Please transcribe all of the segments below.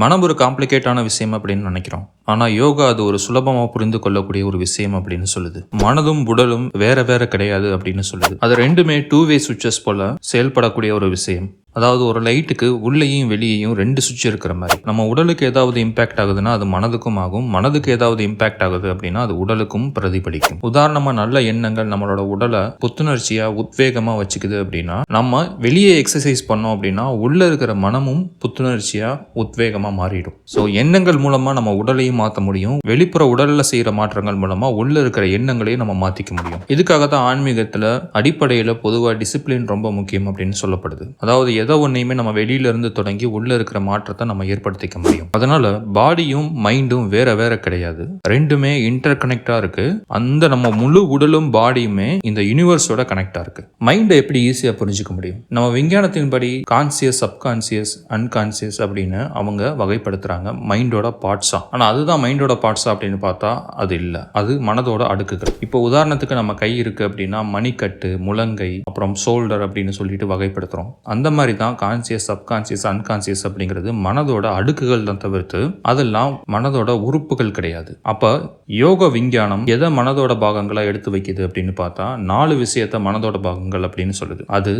மனம் ஒரு காம்ப்ளிகேட்டான விஷயம் அப்படின்னு நினைக்கிறோம். ஆனால் யோகா அது ஒரு சுலபமாக புரிந்து கொள்ளக்கூடிய ஒரு விஷயம் அப்படின்னு சொல்லுது. மனதும் உடலும் வேற வேற கிடையாது அப்படின்னு சொல்லுது. அது ரெண்டுமே டூ வே சுவிச்சஸ் போல செயல்படக்கூடிய ஒரு விஷயம். அதாவது ஒரு லைட்டுக்கு உள்ளேயும் வெளியேயும் ரெண்டு சுவிட்ச் இருக்கிற மாதிரி. நம்ம உடலுக்கு ஏதாவது இம்பாக்ட் ஆகுதுன்னா அது மனதுக்கும் ஆகும். மனதுக்கு ஏதாவது இம்பாக்ட் ஆகுது அப்படின்னா அது உடலுக்கும் பிரதிபலிக்கும். உதாரணமா நல்ல எண்ணங்கள் நம்மளோட உடலை புத்துணர்ச்சியா உத்வேகமா வச்சுக்குது அப்படின்னா நம்ம வெளியே எக்ஸசைஸ் பண்ணோம் அப்படின்னா உள்ள இருக்கிற மனமும் புத்துணர்ச்சியா உத்வேகமா மாறிடும். ஸோ எண்ணங்கள் மூலமா நம்ம உடலையும் மாற்ற முடியும். வெளிப்புற உடல்ல செய்யற மாற்றங்கள் மூலமா உள்ள இருக்கிற எண்ணங்களையும் நம்ம மாத்திக்க முடியும். இதுக்காக தான் ஆன்மீகத்துல அடிப்படையில பொதுவா டிசிப்ளின் ரொம்ப முக்கியம் அப்படின்னு சொல்லப்படுது. அதாவது எதை ஒன்றையுமே நம்ம வெளியில இருந்து தொடங்கி உள்ள இருக்கிற மாற்றத்தை நம்ம ஏற்படுத்திக்க முடியும். அதனால பாடியும் மைண்டும் வேற வேற கிடையாது. ரெண்டுமே இன்டர் கனெக்டா இருக்கு. அந்த நம்ம முழு உடலும் பாடியுமே இந்த யூனிவர்ஸோட கனெக்டா இருக்கு. மைண்டை எப்படி ஈஸியா புரிஞ்சுக்க முடியும்? நம்ம விஞ்ஞானத்தின்படி கான்சியஸ் சப்கான்சியஸ் அன்கான்சியஸ் அப்படின்னு அவங்க வகைப்படுத்துறாங்க. மைண்டோட பார்ட்ஸா ஆனா அதுதான் மைண்டோட பார்ட்ஸா அப்படின்னு பார்த்தா அது இல்லை. அது மனதோட அடுக்குகள். இப்போ உதாரணத்துக்கு நம்ம கை இருக்கு அப்படின்னா மணிக்கட்டு முழங்கை அப்புறம் ஷோல்டர் அப்படின்னு சொல்லிட்டு வகைப்படுத்துறோம். அந்த மாதிரி தான் கான்சியஸ் சப்கான்சியஸ் அன்கான்சியஸ் அப்படிங்கிறது மனதோட அடுக்குகள் தான் தவிர்த்து அதெல்லாம் மனதோட உறுப்புகள் கிடையாது. அப்ப யோக விஞ்ஞானம் எதை மனதோட பாகங்களா எடுத்து வைக்கிது அப்படின்னு பார்த்தா நாலு விஷயத்த மனதோட பாகங்கள் அப்படின்னு சொல்லுது. அது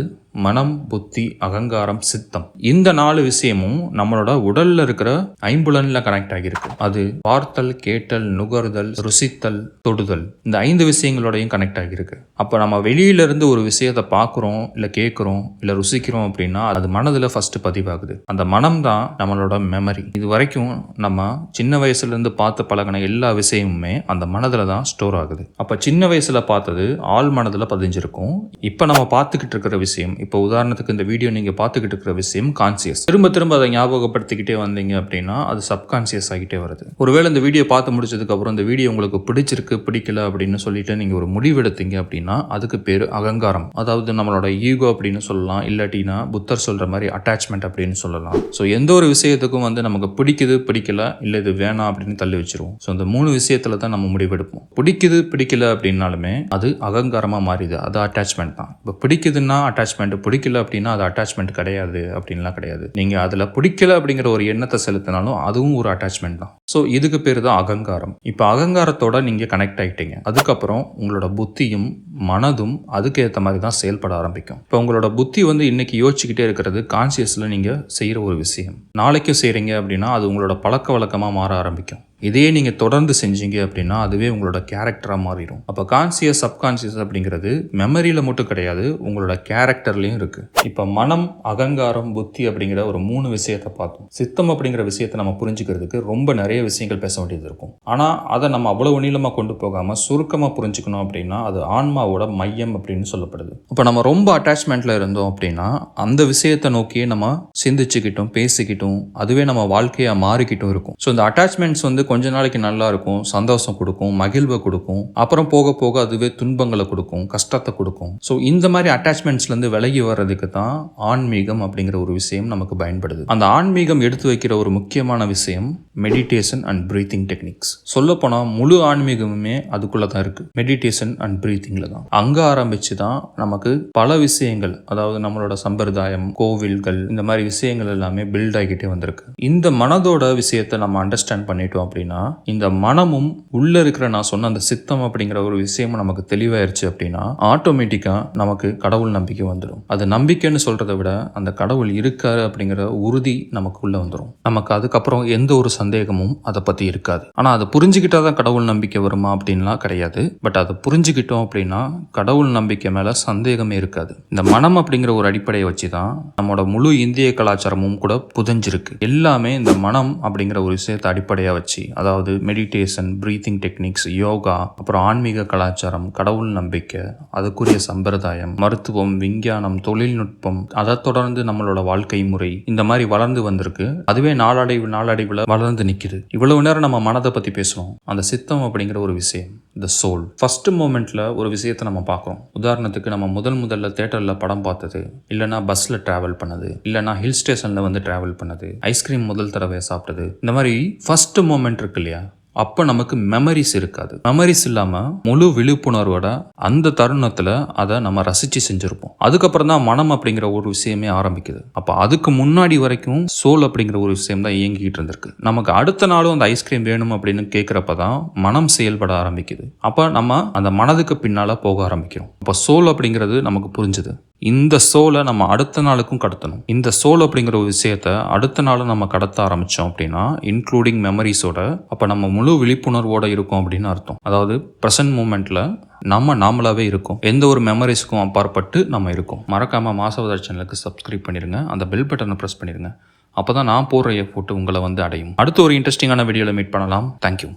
மனம் புத்தி அகங்காரம் சித்தம். இந்த நாலு விஷயமும் நம்மளோட உடல்ல இருக்கிற ஐம்புலன்ல கனெக்ட் ஆகியிருக்கு. அது பார்த்தல் கேட்டல் நுகர்தல் ருசித்தல் தொடுதல். இந்த ஐந்து விஷயங்களோடையும் கனெக்ட் ஆகியிருக்கு. அப்போ நம்ம வெளியில இருந்து ஒரு விஷயத்தை பார்க்குறோம் இல்லை கேட்குறோம் இல்லை ருசிக்கிறோம் அப்படின்னா அது மனதில் ஃபஸ்ட்டு பதிவாகுது. அந்த மனம் தான் நம்மளோட மெமரி இது வரைக்கும் நம்ம சின்ன வயசுலேருந்து பார்த்து பழகின எல்லா விஷயமுமே அந்த மனதில் தான் ஸ்டோர் ஆகுது. அப்போ சின்ன வயசில் பார்த்தது ஆள் மனதில் பதிஞ்சிருக்கும். இப்போ நம்ம பார்த்துக்கிட்டு இருக்கிற விஷயம் இப்போ உதாரணத்துக்கு இந்த வீடியோ நீங்கள் பார்த்துக்கிட்டு இருக்கிற விஷயம் கான்சியஸ் திரும்ப திரும்ப அதை ஞாபகப்படுத்திக்கிட்டே வந்தீங்க அப்படின்னா அது சப்கான்சியஸ் ஆகிட்டே வருது. ஒருவேளை இந்த வீடியோ பார்த்து முடிச்சதுக்கப்புறம் இந்த வீடியோ உங்களுக்கு பிடிச்சிருக்கு பிடிக்கல அப்படின்னு சொல்லிட்டு நீங்கள் ஒரு முடிவெடுத்தீங்க அப்படின்னா அதுக்கு பேர் அகங்காரம். அதாவது நம்மளோட ஈகோ அப்படின்னு சொல்லலாம் இல்லாட்டினா புத்தர் சொல்கிற மாதிரி அட்டாச்மெண்ட் அப்படின்னு சொல்லலாம். ஸோ எந்த ஒரு விஷயத்துக்கும் வந்து நமக்கு பிடிக்குது பிடிக்கல இல்லை இது வேணாம் அப்படின்னு தள்ளி வச்சிருவோம். ஸோ இந்த மூணு விஷயத்தில் தான் நம்ம முடிவெடுப்போம். பிடிக்குது பிடிக்கல அப்படின்னாலுமே அது அகங்காரமாக மாறிது அது அட்டாச்மெண்ட் தான். இப்போ பிடிக்குதுன்னா அட்டாச்மெண்ட் பிடிக்கல அப்படின்னா அது அட்டாச்மெண்ட் கிடையாது அப்படின்லாம் கிடையாது. நீங்கள் அதில் பிடிக்கல அப்படிங்கிற ஒரு எண்ணத்தை செலுத்தினாலும் அதுவும் ஒரு அட்டாச்மெண்ட் தான். ஸோ இதுக்கு பேர் தான் அகங்காரம். இப்போ அகங்காரத்தோட நீங்கள் கனெக்ட் ஆகிட்டீங்க அதுக்கப்புறம் உங்களோட புத்தியும் மனதும் அதுக்கு ஏற்ற மாதிரி தான் செயல்பட ஆரம்பிக்கும். இப்போ உங்களோட புத்தி வந்து இன்னைக்கு யோசிச்சுக்கிட்டே இருக்கிறது கான்சியஸில் நீங்கள் செய்கிற ஒரு விஷயம். நாளைக்கும் செய்கிறீங்க அப்படின்னா அது உங்களோட பழக்க வழக்கமாக மாற ஆரம்பிக்கும். இதையே நீங்கள் தொடர்ந்து செஞ்சீங்க அப்படின்னா அதுவே உங்களோட கேரக்டராக மாறிடும் அப்போ கான்சியஸ் சப்கான்சியஸ் அப்படிங்கிறது மெமரியில் மட்டும் கிடையாது உங்களோட கேரக்டர்லேயும் இருக்குது இப்போ மனம் அகங்காரம் புத்தி அப்படிங்கிற ஒரு மூணு விஷயத்தை பார்த்தோம். சித்தம் அப்படிங்கிற விஷயத்தை நம்ம புரிஞ்சுக்கிறதுக்கு ரொம்ப நிறைய விஷயங்கள் பேச வேண்டியது இருக்கும். ஆனால் அதை நம்ம அவ்வளவு நீளமாக கொண்டு போகாமல் சுருக்கமாக புரிஞ்சுக்கணும் அப்படின்னா அது ஆன்மாவோட மையம் அப்படின்னு சொல்லப்படுது. இப்போ நம்ம ரொம்ப அட்டாச்மெண்ட்டில் இருந்தோம் அப்படின்னா அந்த விஷயத்தை நோக்கியே நம்ம சிந்திச்சுக்கிட்டோம் பேசிக்கிட்டும் அதுவே நம்ம வாழ்க்கையாக மாறிக்கிட்டும் இருக்கும். ஸோ இந்த அட்டாச்மெண்ட்ஸ் வந்து கொஞ்ச நாளைக்கு நல்லா இருக்கும் சந்தோஷம் கொடுக்கும் மகிழ்வை கொடுக்கும். அப்புறம் போக போக அதுவே துன்பங்களை கொடுக்கும் கஷ்டத்தை கொடுக்கும். ஸோ இந்த மாதிரி அட்டாச்மெண்ட்ஸ்லேருந்து விலகி வர்றதுக்கு தான் ஆன்மீகம் அப்படிங்கிற ஒரு விஷயம் நமக்கு பயன்படுது. அந்த ஆன்மீகம் எடுத்து வைக்கிற ஒரு முக்கியமான விஷயம் மெடிடேஷன் அண்ட் பிரீத்திங் டெக்னிக்ஸ் சொல்லப்போனால் முழு ஆன்மீகமுமே அதுக்குள்ளே தான் இருக்குது மெடிடேஷன் அண்ட் பிரீத்திங்கில் தான். அங்கே ஆரம்பித்து தான் நமக்கு பல விஷயங்கள் அதாவது நம்மளோட சம்பிரதாயம் கோவில்கள் இந்த மாதிரி விஷயங்கள் எல்லாமே பில்ட் ஆகிக்கிட்டே வந்திருக்கு. இந்த மனதோட விஷயத்தை நம்ம அண்டர்ஸ்டாண்ட் பண்ணிட்டோம் அப்படின்னா இந்த மனமும் உள்ள இருக்கிற நான் சொன்ன அந்த சித்தம் அப்படிங்கிற ஒரு விஷயமும் நமக்கு தெளிவாயிருச்சு அப்படின்னா ஆட்டோமேட்டிக்கா நமக்கு கடவுள் நம்பிக்கை வந்துடும் அது நம்பிக்கைன்னு சொல்றதை விட அந்த கடவுள் இருக்காரு அப்படிங்கிற உறுதி நமக்குள்ள வந்துடும் நமக்கு அதுக்கப்புறம் எந்த ஒரு சந்தேகமும் அதை பத்தி இருக்காது. ஆனா அதை புரிஞ்சுக்கிட்டா தான் கடவுள் நம்பிக்கை வருமா அப்படின்லாம் கிடையாது. பட் அதை புரிஞ்சுக்கிட்டோம் அப்படின்னா கடவுள் நம்பிக்கை மேல சந்தேகமே இருக்காது. இந்த மனம் அப்படிங்கிற ஒரு அடிப்படையை வச்சு தான் நம்மளோட முழு இந்திய கலாச்சாரமும் கூட புதஞ்சிருக்கு. எல்லாமே இந்த மனம் அப்படிங்கிற ஒரு விஷயத்தை அடிப்படையாக வச்சு அதாவது மெடிடேஷன் ப்ரீத்திங் டெக்னிக்ஸ் யோகா அப்புறம் ஆன்மீக கலாச்சாரம் கடவுள் நம்பிக்கை அதுக்குரிய சம்பிரதாயம் மருத்துவம் விஞ்ஞானம் தொழில்நுட்பம் அதை தொடர்ந்து நம்மளோட வாழ்க்கை முறை இந்த மாதிரி வளர்ந்து வந்திருக்கு. அதுவே நாளடைவு நாளடைவில் வளர்ந்து நிற்குது இவ்வளவு நேரம் நம்ம மனதை பற்றி பேசுகிறோம் அந்த சித்தம் அப்படிங்கிற ஒரு விஷயம். த சோல் ஃபர்ஸ்ட் மூமெண்ட்டில் ஒரு விஷயத்தை நம்ம பார்க்குறோம். உதாரணத்துக்கு நம்ம முதல் முதல்ல தேட்டரில் படம் பார்த்தது இல்லைனா பஸ்ஸில் ட்ராவல் பண்ணது இல்லைனா ஹில் ஸ்டேஷனில் வந்து ட்ராவல் பண்ணது ஐஸ்கிரீம் முதல் தடவை சாப்பிட்டது. இந்த மாதிரி ஃபஸ்ட்டு மூமெண்ட் இருக்கு இல்லையா? அப்போ நமக்கு மெமரிஸ் இருக்காது. மெமரிஸ் இல்லாமல் முழு விழிப்புணர்வோட அந்த தருணத்தில் அதை நம்ம ரசித்து செஞ்சுருப்போம். அதுக்கப்புறம் தான் மனம் அப்படிங்கிற ஒரு விஷயமே ஆரம்பிக்குது. அப்போ அதுக்கு முன்னாடி வரைக்கும் சோல் அப்படிங்கிற ஒரு விஷயம் தான் இயங்கிக்கிட்டு இருந்திருக்கு. நமக்கு அடுத்த நாளும் அந்த ஐஸ்கிரீம் வேணும் அப்படின்னு கேட்குறப்ப தான் மனம் செயல்பட ஆரம்பிக்குது. அப்போ நம்ம அந்த மனதுக்கு பின்னால் போக ஆரம்பிக்கிறோம். அப்போ சோல் அப்படிங்கிறது நமக்கு புரிஞ்சுது. இந்த சோலை நம்ம அடுத்த நாளுக்கும் கடத்தணும். இந்த சோல் அப்படிங்கிற ஒரு விஷயத்த அடுத்த நாளும் நம்ம கடத்த ஆரம்பித்தோம் அப்படின்னா இன்க்ளூடிங் மெமரிஸோட அப்போ நம்ம முழு விழிப்புணர்வோடு இருக்கோம் அப்படின்னு அர்த்தம். அதாவது ப்ரெசன்ட் மூமெண்ட்டில் நம்ம நாமளாகவே இருக்கோம். எந்த ஒரு மெமரிஸ்க்கும் அப்பாற்பட்டு நம்ம இருக்கோம். மறக்காம மாசவதார் சேனலுக்கு சப்ஸ்கிரைப் பண்ணிடுங்க அந்த பெல் பட்டனை ப்ரெஸ் பண்ணிடுங்க அப்போ தான் நான் போடுற எஃபோர்ட் உங்களை வந்து அடையும். அடுத்து ஒரு இன்ட்ரெஸ்டிங்கான வீடியோவில் மீட் பண்ணலாம். தேங்க்யூ